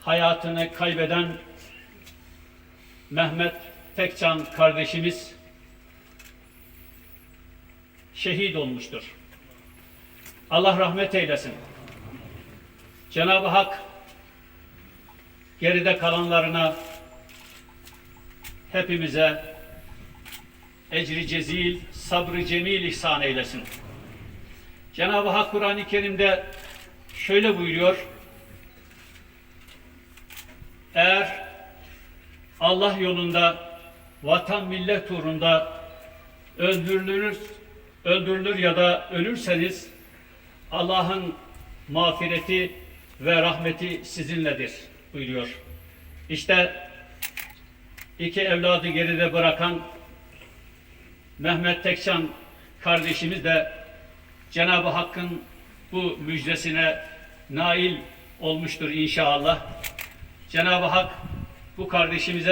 hayatını kaybeden Mehmet Tekcan kardeşimiz şehit olmuştur. Allah rahmet eylesin. Cenab-ı Hak geride kalanlarına hepimize ecri cezil, sabrı cemil ihsan eylesin. Cenab-ı Hak Kur'an-ı Kerim'de şöyle buyuruyor. Eğer Allah yolunda, vatan millet uğrunda öldürülür, öldürülür ya da ölürseniz Allah'ın mağfireti ve rahmeti sizinledir buyuruyor. İşte iki evladı geride bırakan Mehmet Tekcan kardeşimiz de Cenab-ı Hakk'ın bu müjdesine nail olmuştur inşallah. Cenab-ı Hak bu kardeşimize